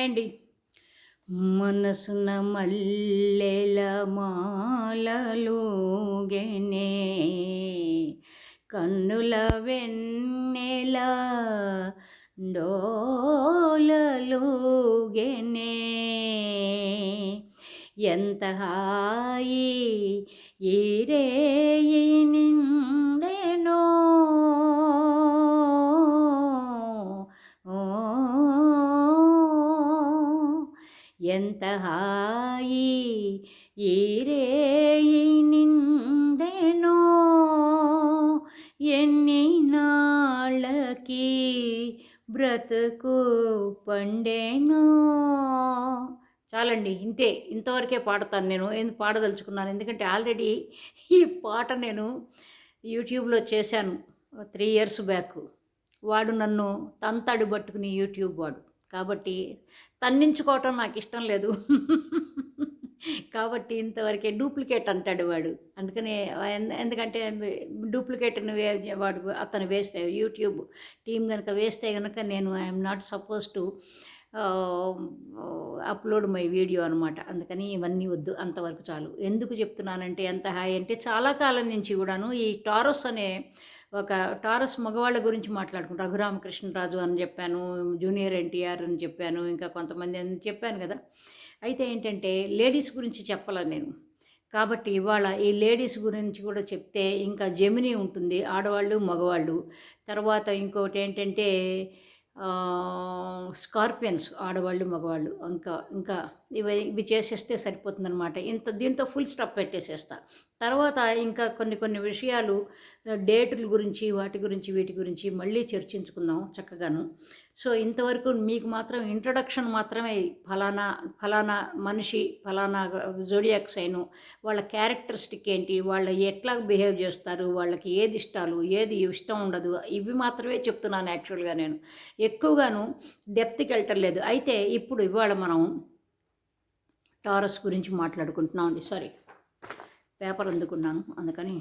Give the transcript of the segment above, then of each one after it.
అండి మనసున మల్లెల మాలలుగెనే కన్నుల వెన్నెల డోలలుగెనే ఎంత హాయి ఈ రేయి నిండెనో ఎంత హాయి ఈరే రేయి నిండెనో? ఎన్ని నాళ్ళకి బ్రతుకు పండేనో? చాలండి ఇంతే. ఇంతవరకే పాడతాను నేను. ఎందుకు పాడదలుచుకున్నాను? ఎందుకంటే ఆల్రెడీ ఈ పాట నేను యూట్యూబ్లో చేశాను. Three years back. వాడు నన్ను తంతాడు పట్టుకుని యూట్యూబ్ వాడు. కాబట్టి తన్నించుకోవటం నాకు ఇష్టం లేదు. కాబట్టి ఇంతవరకే డూప్లికేట్ అంటాడు వాడు. అందుకనే ఎందుకంటే డూప్లికేట్ వాడు అతను వేస్తే యూట్యూబ్ టీం కనుక వేస్తే కనుక నేను I'm not suppose to upload my video అనమాట అందుకని ఇవన్నీ వద్దు అంతవరకు చాలు. ఎందుకు చెప్తున్నానంటే ఎంత హాయ్ అంటే చాలా కాలం నుంచి కూడాను ఈ టారస్ అనే ఒక టారస్ మగవాళ్ళ గురించి మాట్లాడుకుంటాను రఘురామకృష్ణరాజు అని చెప్పాను జూనియర్ ఎన్టీఆర్ అని చెప్పాను ఇంకా కొంతమంది అని చెప్పాను కదా. అయితే ఏంటంటే లేడీస్ గురించి చెప్పాల నేను. కాబట్టి ఇవాళ ఈ లేడీస్ గురించి కూడా చెప్తే ఇంకా జెమినీ ఉంటుంది ఆడవాళ్ళు మగవాళ్ళు. తర్వాత ఇంకోటి ఏంటంటే స్కార్పియన్స్ ఆడవాళ్ళు మగవాళ్ళు ఇంకా ఇంకా ఇవి ఇవి చేసేస్తే సరిపోతుందనమాట ఇంత దీంతో ఫుల్ స్టాప్ పెట్టేసేస్తా. తర్వాత ఇంకా కొన్ని కొన్ని విషయాలు డేటుల గురించి వాటి గురించి వీటి గురించి మళ్ళీ చర్చించుకుందాం చక్కగాను. సో ఇంతవరకు మీకు మాత్రం ఇంట్రడక్షన్ మాత్రమే ఫలానా ఫలానా మనిషి ఫలానా జోడియాక్ సైను వాళ్ళ క్యారెక్టరిస్టిక్ ఏంటి వాళ్ళు ఎట్లా బిహేవ్ చేస్తారు వాళ్ళకి ఏది ఇష్టాలు ఏది ఇష్టం ఉండదు ఇవి మాత్రమే చెప్తున్నాను యాక్చువల్గా నేను. ఎక్కువగాను డెప్త్కి వెళ్ళటం అయితే ఇప్పుడు ఇవాళ మనం టారస్ గురించి మాట్లాడుకుంటున్నాం అండి సారీ పేపర్ అందుకున్నాను. అందుకని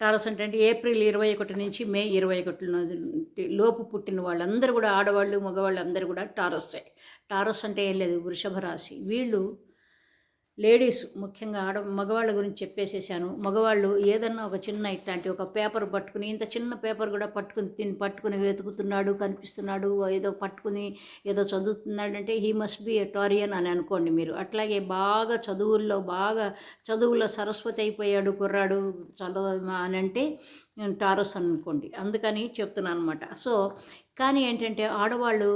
టారస్ అంటే అంటే ఏప్రిల్ ఇరవై ఒకటి నుంచి మే ఇరవై ఒకటి లోపు పుట్టిన వాళ్ళందరూ కూడా ఆడవాళ్ళు మగవాళ్ళు అందరూ కూడా టారస్సే. టారస్ అంటే ఏం లేదు వృషభ రాశి. వీళ్ళు లేడీస్ ముఖ్యంగా ఆడ మగవాళ్ళ గురించి చెప్పేసేసాను. మగవాళ్ళు ఏదన్నా ఒక చిన్న ఇట్లాంటి ఒక పేపర్ పట్టుకుని ఇంత చిన్న పేపర్ కూడా పట్టుకుని తిని పట్టుకుని వెతుకుతున్నాడు కనిపిస్తున్నాడు ఏదో పట్టుకుని ఏదో చదువుతున్నాడంటే he must be a tarian అని అనుకోండి మీరు. అట్లాగే బాగా చదువుల్లో బాగా చదువుల్లో సరస్వతి అయిపోయాడు కుర్రాడు చదువు అని అంటే టారస్ అనుకోండి. అందుకని చెప్తున్నాను అనమాట సో కానీ ఏంటంటే ఆడవాళ్ళు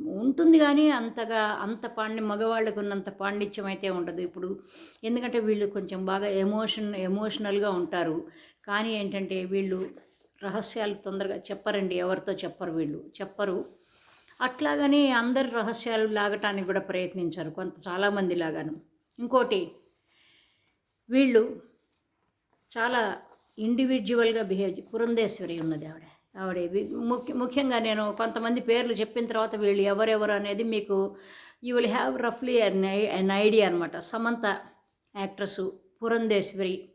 ఉంటుంది కానీ అంతగా అంత పాండి మగవాళ్ళకు ఉన్నంత పాండిత్యం అయితే ఉండదు. ఇప్పుడు ఎందుకంటే వీళ్ళు కొంచెం బాగా ఎమోషన్ ఎమోషనల్గా ఉంటారు. కానీ ఏంటంటే వీళ్ళు రహస్యాలు తొందరగా చెప్పరండి. ఎవరితో చెప్పరు వీళ్ళు. చెప్పరు. అట్లాగని అందరి రహస్యాలు లాగటానికి కూడా ప్రయత్నించారు కొంత చాలామంది లాగాను. ఇంకోటి వీళ్ళు చాలా ఇండివిజువల్గా బిహేవ్ పురంధేశ్వరి ఉన్నది ఆవిడ. ఆవిడ వి- ముఖ్య ముఖ్యంగా నేను కొంతమంది పేర్లు చెప్పిన తర్వాత వీళ్ళు ఎవరెవరు అనేది మీకు యూ విల్ హ్యావ్ రఫ్లీ అన్ ఐడియా అనమాట సమంత యాక్ట్రస్ పురంధేశ్వరి.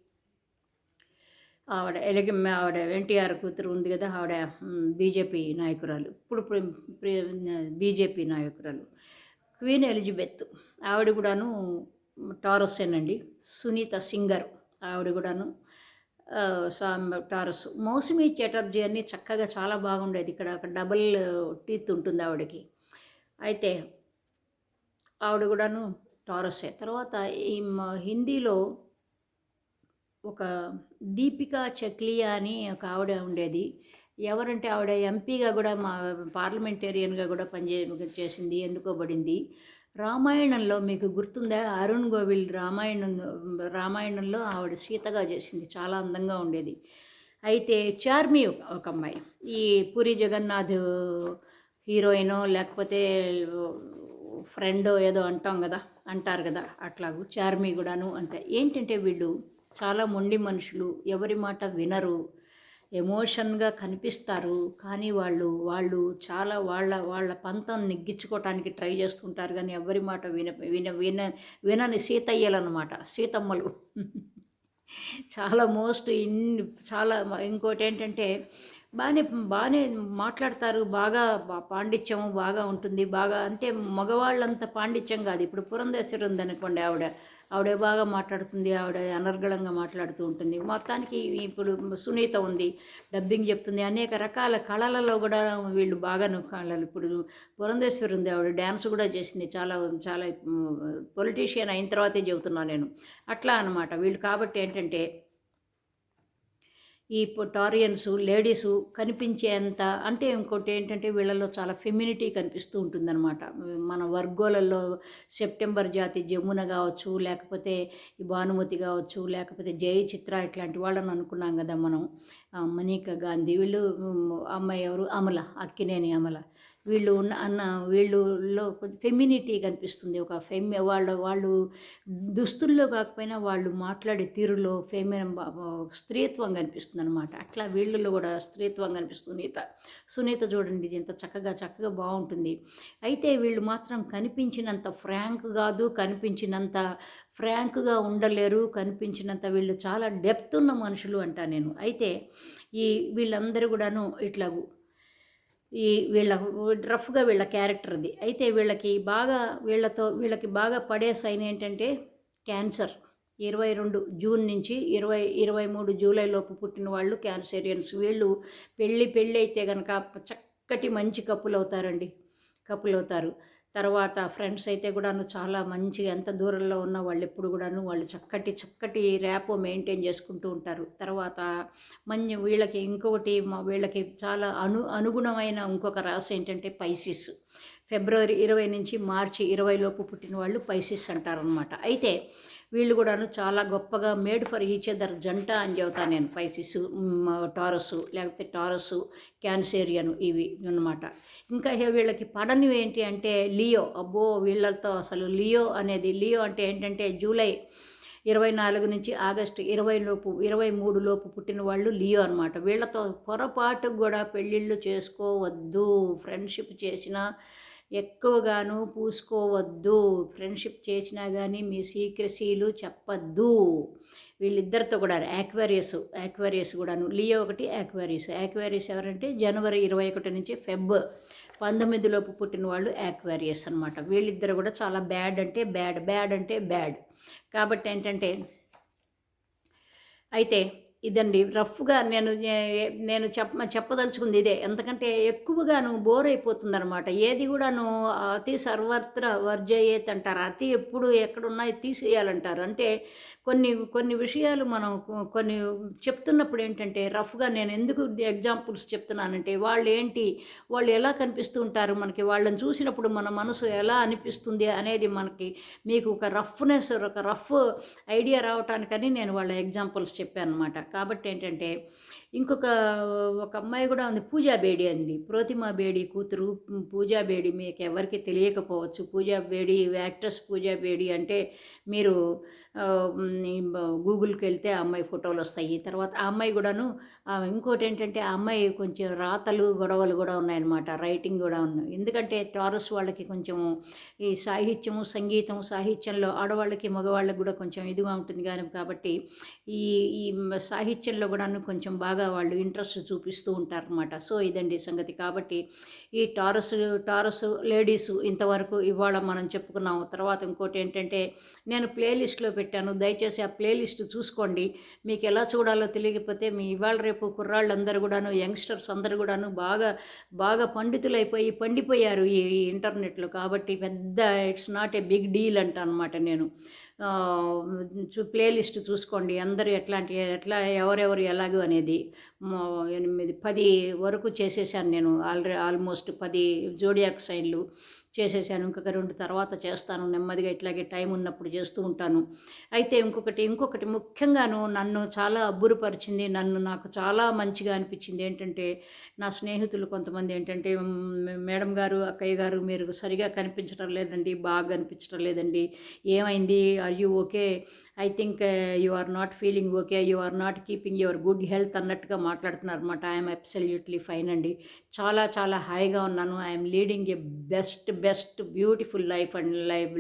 ఆవిడ ఎలగి ఆవిడ ఎన్టీఆర్ కూతురు ఉంది కదా ఆవిడ బీజేపీ నాయకురాలు. ఇప్పుడు బీజేపీ నాయకురాలు. Queen Elizabeth. ఆవిడ కూడాను టారస్ అండి సునీత సింగర్. ఆవిడ కూడాను టారస్. మౌసమి చటర్జీ అని చక్కగా చాలా బాగుండేది. ఇక్కడ ఒక డబుల్ టీత్ ఉంటుంది ఆవిడకి. అయితే ఆవిడ కూడాను టారసే. తర్వాత ఈ హిందీలో ఒక దీపికా చక్లియా అని ఒక ఆవిడ ఉండేది. ఎవరంటే ఆవిడ ఎంపీగా కూడా మా పార్లమెంటేరియన్గా కూడా పనిచే చేసింది ఎన్నుకోబడింది రామాయణంలో మీకు గుర్తుందా? అరుణ్ గోవిల్ రామాయణం రామాయణంలో ఆవిడ సీతగా చేసింది. చాలా అందంగా ఉండేది. అయితే చార్మి ఒక- ఒక అమ్మాయి. ఈ పూరి జగన్నాథ్ హీరోయినో లేకపోతే ఫ్రెండో ఏదో అంటాం కదా అంటారు కదా అట్లాగూ చార్మి కూడాను అంటే. ఏంటంటే వీళ్ళు చాలా మొండి మనుషులు ఎవరి మాట వినరు. ఎమోషన్గా కనిపిస్తారు. కానీ వాళ్ళు వాళ్ళు చాలా వాళ్ళ వాళ్ళ పంతం నెగ్గించుకోవటానికి ట్రై చేస్తుంటారు. కానీ ఎవరి మాట విన విన విన వినని సీతయ్యలన్నమాట. సీతమ్మలు. చాలా మోస్ట్ ఇన్ చాలా ఇంకోటి ఏంటంటే బాగానే బాగానే మాట్లాడతారు. బాగా పాండిత్యం బాగా ఉంటుంది. బాగా అంటే మగవాళ్ళంత పాండిత్యం కాదు. ఇప్పుడు పురంధేశ్వరి ఉందనుకోండి ఆవిడ. ఆవిడ బాగా మాట్లాడుతుంది. ఆవిడ అనర్గళంగా మాట్లాడుతూ ఉంటుంది. మొత్తానికి ఇప్పుడు సునీత ఉంది. డబ్బింగ్ చెప్తుంది. అనేక రకాల కళలలో కూడా వీళ్ళు బాగా కళలు. ఇప్పుడు పురంధేశ్వరి ఉంది ఆవిడ. డ్యాన్స్ కూడా చేసింది. చాలా చాలా పొలిటీషియన్ అయిన తర్వాతే చెబుతున్నాను నేను. అట్లా అనమాట వీళ్ళు కాబట్టి ఏంటంటే ఈ టోరియన్స్ లేడీస్ కనిపించేంత అంటే ఇంకోటి ఏంటంటే వీళ్ళలో చాలా ఫెమినిటీ కనిపిస్తూ ఉంటుందన్నమాట. మన వర్గోలలో సెప్టెంబర్ జాతి జమున కావచ్చు లేకపోతే భానుమతి కావచ్చు లేకపోతే జయ చిత్ర ఇట్లాంటి వాళ్ళని అనుకున్నాం కదా మనం. ఆ, మనీకా గాంధీ వీళ్ళు అమ్మాయి ఎవరు? అమల అక్కినేని అమల. వీళ్ళు ఉన్న అన్న వీళ్ళలో కొంచెం ఫెమినిటీ కనిపిస్తుంది. ఒక ఫెమి వాళ్ళ వాళ్ళు దుస్తుల్లో కాకపోయినా వాళ్ళు మాట్లాడే తీరులో ఫెమి స్త్రీత్వం కనిపిస్తుంది అనమాట అట్లా వీళ్ళలో కూడా స్త్రీత్వం కనిపిస్తుంది. సునీత సునీత చూడండి ఇది ఎంత చక్కగా చక్కగా బాగుంటుంది. అయితే వీళ్ళు మాత్రం కనిపించినంత ఫ్రాంక్ కాదు కనిపించినంత ఫ్రాంక్గా ఉండలేరు కనిపించినంత వీళ్ళు చాలా డెప్త్ ఉన్న మనుషులు అంటా నేను. అయితే ఈ వీళ్ళందరూ కూడాను ఇట్లాగూ ఈ వీళ్ళ రఫ్గా వీళ్ళ క్యారెక్టర్ది. అయితే వీళ్ళకి బాగా వీళ్ళతో వీళ్ళకి బాగా పడే సైన్ ఏంటంటే క్యాన్సర్. ఇరవై రెండు జూన్ నుంచి ఇరవై ఇరవై మూడు జూలై లోపు పుట్టిన వాళ్ళు క్యాన్సరియన్స్. వీళ్ళు పెళ్ళి పెళ్ళి అయితే కనుక చక్కటి మంచి కప్పులు అవుతారండి కప్పులు అవుతారు తర్వాత ఫ్రెండ్స్ అయితే కూడాను చాలా మంచిగా ఎంత దూరంలో ఉన్న వాళ్ళు ఎప్పుడు కూడాను వాళ్ళు చక్కటి చక్కటి ర్యాపో మెయింటైన్ చేసుకుంటూ ఉంటారు. తర్వాత మంచి వీళ్ళకి ఇంకొకటి మా వీళ్ళకి చాలా అను అనుగుణమైన ఇంకొక రాశి ఏంటంటే పైసిస్. ఫిబ్రవరి ఇరవై నుంచి మార్చి ఇరవై లోపు పుట్టిన వాళ్ళు పైసిస్ అంటారనమాట అయితే వీళ్ళు కూడాను చాలా గొప్పగా మేడ్ ఫర్ ఈచ్ అదర్ జంట అని చెబుతాను నేను పైసిస్ టారస్ లేకపోతే టారస్ క్యాన్సేరియన్ ఇవి అన్నమాట. ఇంకా వీళ్ళకి పడనివి ఏంటి అంటే లియో. అబ్బో వీళ్ళతో అసలు లియో అనేది లియో అంటే ఏంటంటే జూలై ఇరవై నాలుగు నుంచి ఆగస్టు ఇరవై లోపు ఇరవై మూడు లోపు పుట్టిన వాళ్ళు లియో అనమాట వీళ్ళతో పొరపాటు కూడా పెళ్ళిళ్ళు చేసుకోవద్దు ఫ్రెండ్షిప్ చేసినా ఎక్కువగాను పూసుకోవద్దు. ఫ్రెండ్షిప్ చేసినా కానీ మీ సీక్రసీలు చెప్పద్దు. వీళ్ళిద్దరితో కూడా యాక్వేరియస్ యాక్వేరియస్ కూడాను. లియో ఒకటి యాక్వేరియస్. యాక్వేరియస్ ఎవరంటే జనవరి ఇరవై ఒకటి నుంచి ఫెబ్ పంతొమ్మిదిలోపు పుట్టిన వాళ్ళు యాక్వేరియస్ అనమాట వీళ్ళిద్దరు కూడా చాలా బ్యాడ్ అంటే బ్యాడ్ బ్యాడ్ అంటే బ్యాడ్. కాబట్టి ఏంటంటే అయితే ఇదండి రఫ్గా నేను నేను చెప్ప చెప్పదలుచుకుంది ఇదే. ఎందుకంటే ఎక్కువగాను బోర్ అయిపోతుందనమాట ఏది కూడాను అతి సర్వత్ర వర్జయేత్ అంటారు అతి ఎప్పుడు ఎక్కడున్నాయి తీసేయాలంటారు. అంటే కొన్ని కొన్ని విషయాలు మనం కొన్ని చెప్తున్నప్పుడు ఏంటంటే రఫ్గా నేను ఎందుకు ఎగ్జాంపుల్స్ చెప్తున్నానంటే వాళ్ళు ఏంటి వాళ్ళు ఎలా కనిపిస్తూ ఉంటారు మనకి వాళ్ళని చూసినప్పుడు మన మనసు ఎలా అనిపిస్తుంది అనేది మనకి మీకు ఒక రఫ్నెస్ ఒక రఫ్ ఐడియా రావటానికని నేను వాళ్ళ ఎగ్జాంపుల్స్ చెప్పాను అనమాట కాబట్టి ఏంటంటే ఇంకొక ఒక అమ్మాయి కూడా ఉంది పూజా బేడి అంది. ప్రోతిమా బేడి కూతురు పూజా బేడి మీకు ఎవరికి తెలియకపోవచ్చు. పూజా బేడి యాక్ట్రెస్ పూజా బేడి అంటే మీరు గూగుల్కి వెళ్తే ఆ అమ్మాయి ఫోటోలు వస్తాయి. తర్వాత ఆ అమ్మాయి కూడాను ఇంకోటి ఏంటంటే ఆ అమ్మాయి కొంచెం రాతలు గొడవలు కూడా ఉన్నాయన్నమాట. రైటింగ్ కూడా ఉన్నాయి ఎందుకంటే టారస్ వాళ్ళకి కొంచెం ఈ సాహిత్యము సంగీతం సాహిత్యంలో ఆడవాళ్ళకి మగవాళ్ళకి కూడా కొంచెం ఇదిగా ఉంటుంది కానీ కాబట్టి ఈ ఈ సాహిత్యంలో కూడాను కొంచెం బాగా వాళ్ళు ఇంట్రెస్ట్ చూపిస్తూ ఉంటారనమాట సో ఇదండి సంగతి. కాబట్టి ఈ టారస్ టారస్ లేడీస్ ఇంతవరకు ఇవాళ మనం చెప్పుకున్నాము. తర్వాత ఇంకోటి ఏంటంటే నేను ప్లేలిస్ట్లో పెట్టి పెట్టాను. దయచేసి ఆ ప్లేలిస్ట్ చూసుకోండి. మీకు ఎలా చూడాలో తెలియకపోతే మీ ఇవాళ రేపు కుర్రాళ్ళందరూ కూడాను యంగ్స్టర్స్ అందరు కూడాను బాగా బాగా పండితులైపోయి పండిపోయారు ఈ ఇంటర్నెట్లో. కాబట్టి పెద్ద it's not a big deal అంట అనమాట నేను. చూ ప్లేలిస్ట్ చూసుకోండి. అందరూ ఎట్లాంటి ఎట్లా ఎవరెవరు ఎలాగో అనేది. ఎనిమిది పది వరకు చేసేసాను నేను. ఆల్రెడీ ఆల్మోస్ట్ పది జోడియాక్ సైన్లు చేసేసాను. ఇంకొక రెండు తర్వాత చేస్తాను. నెమ్మదిగా ఇట్లాగే టైం ఉన్నప్పుడు చేస్తూ ఉంటాను. అయితే ఇంకొకటి ఇంకొకటి ముఖ్యంగాను నన్ను చాలా అబ్బురుపరిచింది నన్ను నాకు చాలా మంచిగా అనిపించింది ఏంటంటే నా స్నేహితులు కొంతమంది ఏంటంటే మేడం గారు అక్కయ్య గారు మీరు సరిగా కనిపించడం లేదండి బాగా కనిపించడం లేదండి. ఏమైంది? Are you okay I think you are not feeling okay you are not keeping your good health అన్నట్టుగా మాట్లాడుతున్నారు అనమాట ఐఎమ్ అబ్సల్యూట్లీ ఫైన్ అండి. చాలా చాలా హాయిగా ఉన్నాను. I'm leading a best best beautiful life and life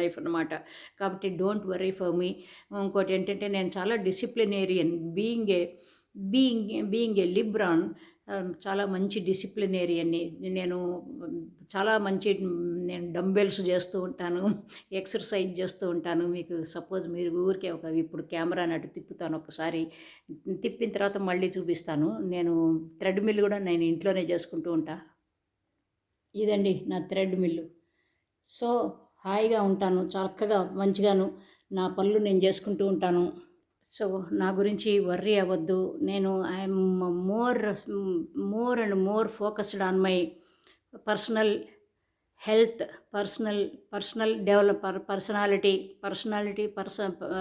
life అనమాట కాబట్టి డోంట్ వరీ ఫర్ మీ ఇంకోటి ఏంటంటే నేను చాలా disciplinarian being a being being a Libran చాలా మంచి డిసిప్లినేరియన్ని. నేను చాలా మంచి నేను డంబెల్స్ చేస్తూ ఉంటాను ఎక్సర్సైజ్ చేస్తూ ఉంటాను. మీకు సపోజ్ మీరు ఊరికే ఒక ఇప్పుడు కెమెరా నటు తిప్పుతాను ఒకసారి తిప్పిన తర్వాత మళ్ళీ చూపిస్తాను. నేను థ్రెడ్మిల్ కూడా నేను ఇంట్లోనే చేసుకుంటూ ఉంటా. ఇదండి నా థ్రెడ్మిల్లు. సో హాయిగా ఉంటాను చక్కగా మంచిగాను. నా పనులు నేను చేసుకుంటూ ఉంటాను. సో నా గురించి వర్రీ అవ్వద్దు. నేను I'm more more and more focused on my personal health personal personal developer personality personality పర్స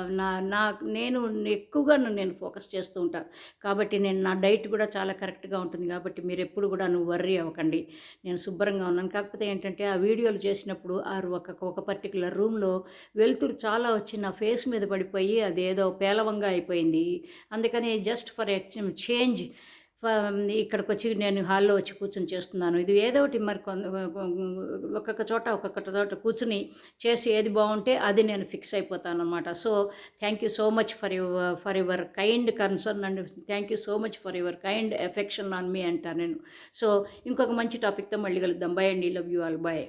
నా నా నేను ఎక్కువగా నేను ఫోకస్ చేస్తూ ఉంటాను కాబట్టి నేను నా డైట్ కూడా చాలా కరెక్ట్గా ఉంటుంది కాబట్టి మీరు ఎప్పుడు కూడా నువ్వు వర్రీ అవ్వకండి. నేను శుభ్రంగా ఉన్నాను. కాకపోతే ఏంటంటే ఆ వీడియోలు చేసినప్పుడు ఆ ఒక ఒక పర్టికులర్ రూమ్లో వెలుతురు చాలా వచ్చి నా ఫేస్ మీద పడిపోయి అదేదో పేలవంగా అయిపోయింది. అందుకని జస్ట్ ఫర్ చేంజ్ ఇక్కడికి వచ్చి నేను హాల్లో వచ్చి కూర్చొని చేస్తున్నాను. ఇది ఏదో ఒకటి మరి కొంత ఒక్కొక్క చోట ఒక్కొక్క చోట కూర్చుని చేసి ఏది బాగుంటే అది నేను ఫిక్స్ అయిపోతాను అనమాట so thank you so much for your for your kind concern and thank you so much for your kind affection on me అంటాను నేను. సో ఇంకొక మంచి టాపిక్తో మళ్ళీ కలుద్దాం. బాయ్ అండి. Love you all bye